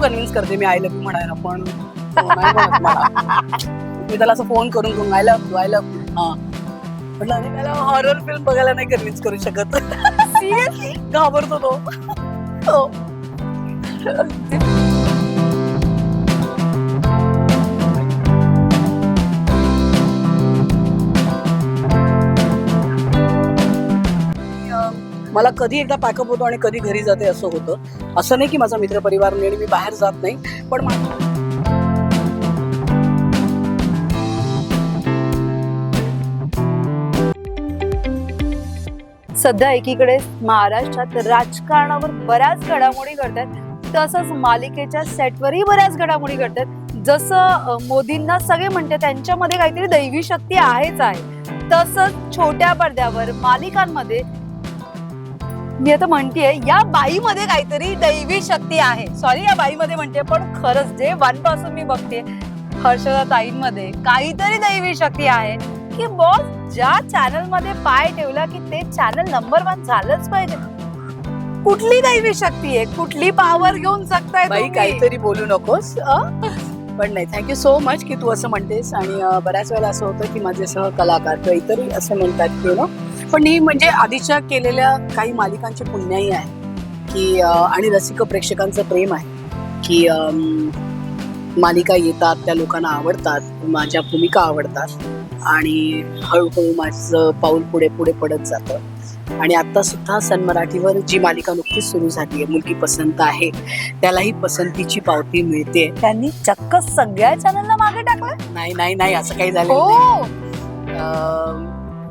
खूप कन्व्हिन्स करते मी I love you म्हणायला. पण तो नाही म्हणत मला. मी त्याला असं फोन करून करून आय लव्ह आय लव्ह हा. म्हटलं त्याला हॉरर फिल्म बघायला नाही कन्व्हिन्स करू शकत. सिरियसली घाबरतो तो. हो. मला कधी एकदा पॅकअप होतो आणि कधी घरी जाते असं होतं. असं नाही की माझा मित्रपरिवार नाही आणि मी बाहेर जात नाही पण सध्या एकीकडे महाराष्ट्रात राजकारणावर बऱ्याच घडामोडी घडतात तसंच मालिकेच्या सेटवरही बऱ्याच घडामोडी घडतात. जसं मोदींना सगळे म्हणते त्यांच्यामध्ये काहीतरी दैवी शक्ती आहेच आहे. तसंच छोट्या पडद्यावर मालिकांमध्ये मी आता म्हणतेय या बाईमध्ये काहीतरी दैवी शक्ती आहे. सॉरी या बाईमध्ये म्हणते पण खरंच जे वनपासून मी बघते हर्षदा ताईंमध्ये काहीतरी दैवी शक्ती आहे. की बॉस ज्या चॅनलमध्ये पाय ठेवला की ते चॅनल नंबर वन झालंच पाहिजे. कुठली दैवी शक्ती आहे? कुठली पॉवर घेऊन जगताय बाई? काहीतरी बोलू नकोस? पण नाही थँक्यू सो मच की तू असं म्हणतेस. आणि बऱ्याच वेळेला असं होतं की माझे सहकलाकार किंवा इतरही असं म्हणतात की नो पण ही म्हणजे आधीच्या केलेल्या काही मालिकांची पुण्याई आहे की आणि रसिक प्रेक्षकांचं प्रेम आहे की मालिका येतात त्या लोकांना आवडतात माझ्या भूमिका आवडतात आणि हळूहळू माझं पाऊल पुढे पुढे पडत जातं. आणि आता सुद्धा सन मराठीवर जी मालिका नुकतीच सुरू झाली आहे मुलगी पसंत आहे त्यालाही पसंतीची पावती मिळते. त्यांनी चक्क सगळ्या चॅनलला मागे टाकलं नाही नाही नाही असं काही झालं हो.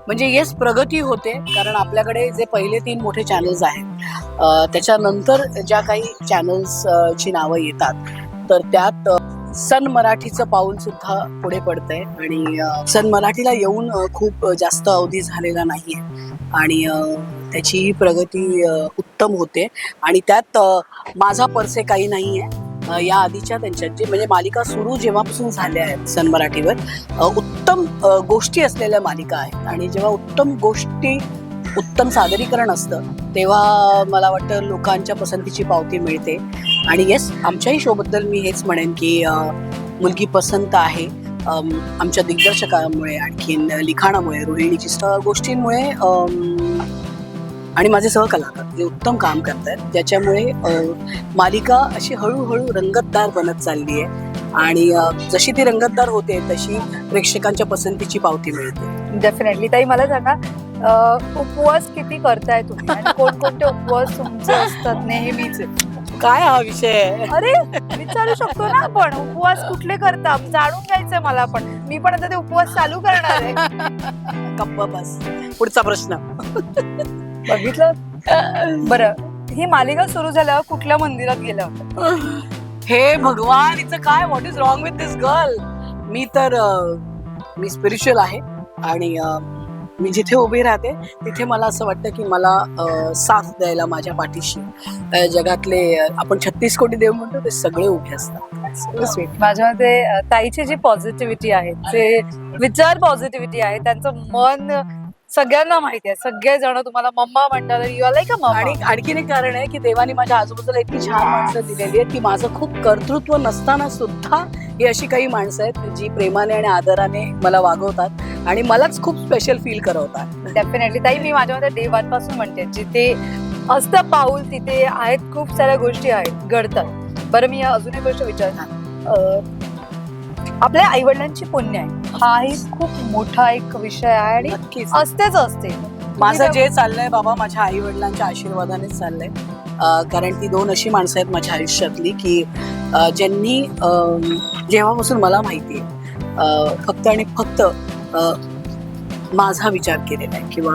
म्हणजे येस प्रगती होते कारण आपल्याकडे जे पहिले तीन मोठे चॅनल्स आहेत त्याच्यानंतर ज्या काही चॅनल्स ची नावं येतात तर त्यात सन मराठीचं पाऊल सुद्धा पुढे पडतंय आणि सन मराठीला येऊन खूप जास्त अवधी झालेला नाहीये आणि त्याची प्रगती उत्तम होते आणि त्यात माझा परसे काही नाही आहे या आधीच्या त्यांच्या जे म्हणजे मालिका सुरू जेव्हापासून झाल्या आहेत सन मराठीवर अ, उत्तम गोष्टी असलेल्या मालिका आहेत. आणि जेव्हा उत्तम गोष्टी उत्तम सादरीकरण असतं तेव्हा मला वाटतं लोकांच्या पसंतीची पावती मिळते. आणि येस आमच्याही शोबद्दल मी हेच म्हणेन की मुलगी पसंत आहे. आमच्या दिग्दर्शकामुळे आणखीन लिखाणामुळे रोहिणीची गोष्टींमुळे आणि माझे सहकलाकार जे उत्तम काम करत आहेत ज्याच्यामुळे मालिका अशी हळूहळू रंगतदार बनत चालली आहे आणि जशी ती रंगतदार होते तशी प्रेक्षकांच्या पसंतीची पावती मिळते. डेफिनेटली ताई मला सांगा उपवास किती करताय तुम्ही? आणि कोणकोणते उपवास तुमचे असतात नेहमीचे? काय हा विषय? अरे विचारू शकतो ना आपण. उपवास कुठले करता? जाणून घ्यायचंय मला पण. मी पण आता ते उपवास चालू करणार आहे. गप्प बस. पुढचा प्रश्न. बघितलं? बरं. ही मालिका सुरू झाल्यावर कुठल्या मंदिरात गेला? होता हे भगवान हिचं काय? What is wrong with this girl मी तर मी स्पिरिच्युअल आहे आणि मी जिथे उभी राहते तिथे मला असं वाटतं की मला साथ द्यायला माझ्या पाठीशी. जगातले आपण छत्तीस कोटी देव म्हणतो ते सगळे उभे असतात. स्वीट माझ्या मते ताईची जी पॉझिटिव्हिटी आहे जे विचार पॉझिटिव्हिटी आहे त्यांचं मन सगळ्यांना माहिती आहे. सगळे जण तुम्हाला मम्मा म्हणतात यू आर लाईक अ आणि आणखीन एक कारण आहे की देवाने माझ्या आजूबाजूला इतकी छान माणसं दिलेली आहेत की माझं खूप कर्तृत्व नसताना सुद्धा ही अशी काही माणसं आहेत जी प्रेमाने आणि आदराने मला वागवतात आणि मलाच खूप स्पेशल फील करवतात. डेफिनेटली ताई मी माझ्या डे वनपासून म्हणते जिथे असतं पाऊल तिथे आहेत खूप साऱ्या गोष्टी आहेत घडतात. बरं मी अजून एक गोष्ट विचारणार. आपल्या आई वडिलांची पुण्य आहे. हाही खूप मोठा एक विषय आहे आणि नक्कीच. असतेच असते. माझं जे चाललंय बाबा माझ्या आई वडिलांच्या आशीर्वादानेच चाललंय. अं, कारण ती दोन अशी माणसं आहेत माझ्या आयुष्यातली की अं, ज्यांनी अं, जेव्हापासून मला माहिती आहे फक्त आणि फक्त अं, माझा विचार केलेला आहे किंवा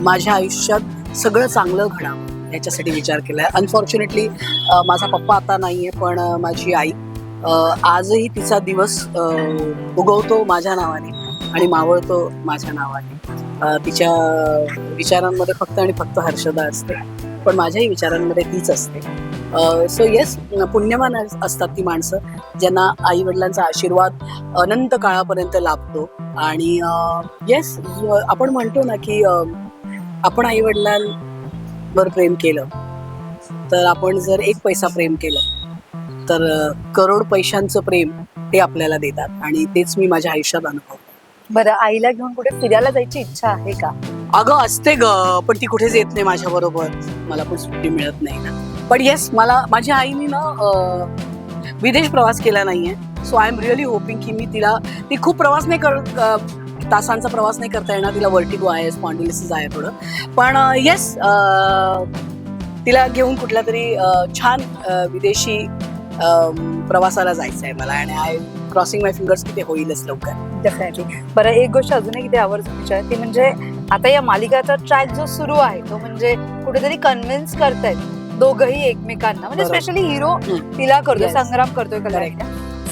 माझ्या आयुष्यात सगळं चांगलं घडावं याच्यासाठी विचार केला आहे अनफॉर्च्युनेटली माझा पप्पा आता नाहीये पण अं, माझी आई आजही तिचा दिवस उगवतो माझ्या नावाने आणि मावळतो माझ्या नावाने. तिच्या विचारांमध्ये फक्त आणि फक्त हर्षदा असते पण माझ्याही विचारांमध्ये तीच असते. सो येस पुण्यमान असतात ती माणसं ज्यांना आई वडिलांचा आशीर्वाद अनंत काळापर्यंत लाभतो. आणि येस आपण म्हणतो ना की आपण आई वडिलांवर प्रेम केलं तर आपण जर एक पैसा प्रेम केलं तर करोड पैशांचं प्रेम ते आपल्याला देतात आणि तेच मी माझ्या आयुष्यात अनुभव बरं आईला घेऊन कुठे फिरायला जायची इच्छा आहे का? अगं असते ग पण ती कुठेच येत नाही माझ्या बरोबर मला पण सुट्टी मिळत नाही ना. पण येस मला माझ्या आईनी ना अ, विदेश प्रवास केला नाहीये. So I am really hoping की मी तिला ती खूप प्रवास नाही कर अ, तासांचा प्रवास नाही करता येणार. तिला वर्टिगो आहे स्पॉन्डिलिसिस आहे थोडं. पण येस तिला घेऊन कुठल्या तरी अ, छान अ, विदेशी प्रवासाला जायचं आहे मला आणि आय क्रॉसिंग माय फिंगर्स की ते होईलच लवकर डेफिनेटली बरं एक गोष्ट अजूनही किती आवर्जून विचार ती म्हणजे आता या मालिकाचा ट्रॅक जो सुरू आहे तो म्हणजे कुठेतरी कन्व्हिन्स करतायत दोघही एकमेकांना म्हणजे बरोबर. स्पेशली हिरो हम्म. तिला करतोय Yes. संग्राम करतोय कल्याणीला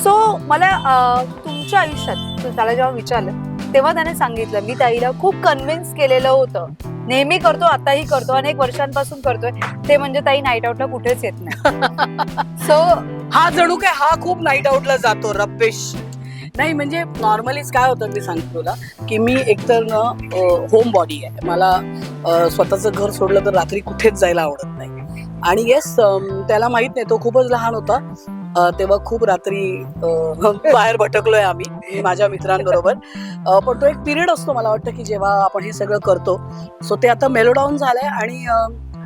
सो मला अं, तुमच्या आयुष्यात तू त्याला जेव्हा विचारलं तेव्हा त्याने सांगितलं मी ताईला खूप कन्व्हिन्स केलेलं होतं नेहमी करतो आताही करतो अनेक वर्षांपासून करतोय. ते म्हणजे ताई नाईट आउटला कुठेच येत नाही. सो हा जणू काय हा खूप नाईट आउटला जातो रब्बेश. नाही म्हणजे नॉर्मलीच काय होतं मी सांगतो तुला की मी एकतर ना होम बॉडी आहे. मला स्वतःचं घर सोडलं तर रात्री कुठेच जायला आवडत नाही. आणि येस त्याला माहीत नाही तो खूपच लहान होता. तेव्हा खूप रात्री बाहेर भटकलोय आम्ही माझ्या मित्रांबरोबर. पण तो एक पिरियड असतो मला वाटतं की जेव्हा आपण हे सगळं करतो. सो ते आता मेलोडाऊन झालंय आणि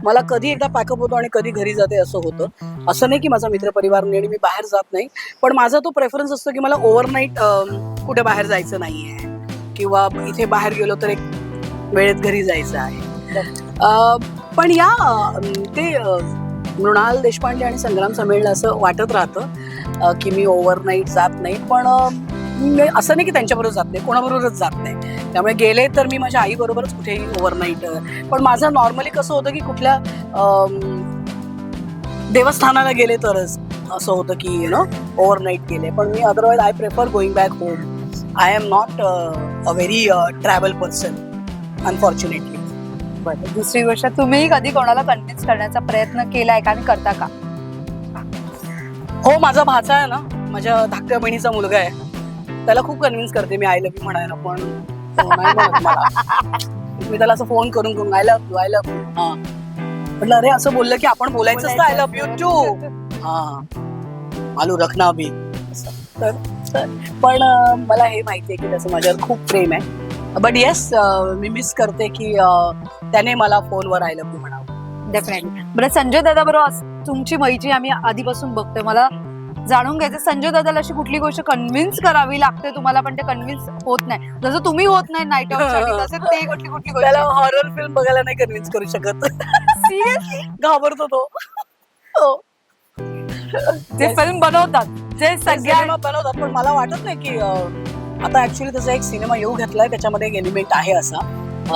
मला कधी एकदा पॅकअप होतो आणि कधी घरी जाते असं होतं. असं नाही की माझा मित्रपरिवार नाही आणि मी बाहेर जात नाही पण माझा तो प्रेफरन्स असतो की मला ओव्हरनाईट कुठे बाहेर जायचं नाहीये. किंवा इथे बाहेर गेलो तर एक वेळेत घरी जायचं आहे. पण या ते मृणाल देशपांडे आणि संग्राम समेळला असं वाटत राहतं की मी ओव्हरनाईट जात नाही. पण असं नाही की त्यांच्याबरोबर जात नाही कोणाबरोबरच जात नाही. त्यामुळे गेले तर मी माझ्या आईबरोबरच कुठेही ओव्हरनाईट पण माझं नॉर्मली कसं होतं की कुठल्या देवस्थानाला गेले तरच असं होतं की यु नो ओव्हरनाईट गेले. पण मी otherwise I prefer going back home I am not a very travel person unfortunately बरं. दुसरी गोष्ट तुम्ही कधी कोणाला कन्व्हिन्स करण्याचा प्रयत्न केलाय का आणि करता का? हो माझा भाचा आहे ना माझ्या धाकट्या बहिणीचा मुलगा आहे. त्याला खूप कन्व्हिन्स करते मी आय लव्ह यू म्हणायला पण तो नाही म्हणत मला. मी त्याला असं फोन करून करून I love you I love you हा. म्हटलं अरे असं बोललं की आपण बोलायचं आय लव्ह यू टू हा. आलू रखना भी असं. तर तर पण अं, मला हे माहिती आहे की त्याचं माझ्यावर खूप प्रेम आहे. बट येस मी मिस करते की अं, त्याने मला फोनवर आय लव्ह यू म्हणावं. डेफिनेटली बरं संजय दादा बरोबर तुमची मैत्री आम्ही आधीपासून बघतोय. मला जाणून घ्यायचं संजय दादाला अशी कुठली गोष्ट कन्व्हिन्स करावी लागते तुम्हाला पण ते कन्व्हिन्स होत नाही. जसं तुम्ही होत नाही नाईट तसे ते कुठली कुठली गोष्ट हॉरर फिल्म बघायला नाही कन्व्हिन्स करू शकत. सिरियसली घाबरतो तो. हो. जे फिल्म बनवतात जे सगळ्या बनवतात पण मला वाटत नाही की आता ऍक्च्युली त्याचा एक सिनेमा येऊ घेतलाय त्याच्यामध्ये एक एलिमेंट आहे असा.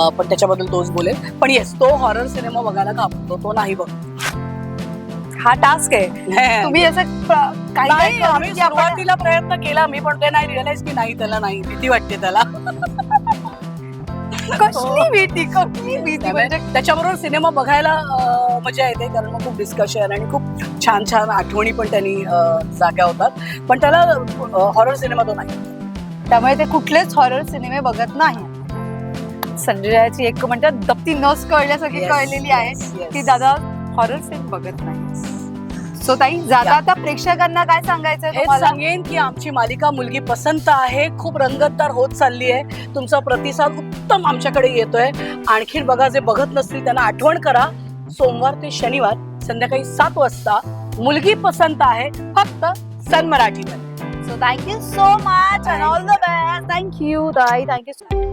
पण त्याच्याबद्दल तोच बोलेल. पण येस तो हॉरर सिनेमा बघायला घाबरतो तो नाही बघ हा टास्क आहे. तुम्ही असं काही की आपण- सुरुवातीला प्रयत्न केला मी पण ते नाही रिअलाइज की नाही त्याला नाही भीती वाटते त्याला. कसली भीती कसली भीती म्हणजे त्याच्याबरोबर सिनेमा बघायला मजा येते कारण मग खूप डिस्कशन आणि खूप छान छान आठवणी पण त्यांनी जाग्या होतात. पण त्याला हॉरर सिनेमा तो नाही. त्यामुळे ते कुठलेच हॉरर सिनेमे बघत नाही. संजयाची एक म्हणतात दप्ती नस कळल्यासारखी कळलेली आहे. की दादा हॉरर फिल्म बघत नाही. सो ताई जाता. आता प्रेक्षकांना काय तुम्हाला? सांगेन की आमची मालिका मुलगी पसंत आहे खूप रंगतदार होत चालली आहे. तुमचा प्रतिसाद उत्तम आमच्याकडे येतोय. आणखीन बघा जे बघत नसतील त्यांना आठवण करा. सोमवार ते शनिवार संध्याकाळी सात वाजता मुलगी पसंत आहे फक्त सन मराठीवर So thank you so much and all the best. Thank you, Dai. Thank you so much.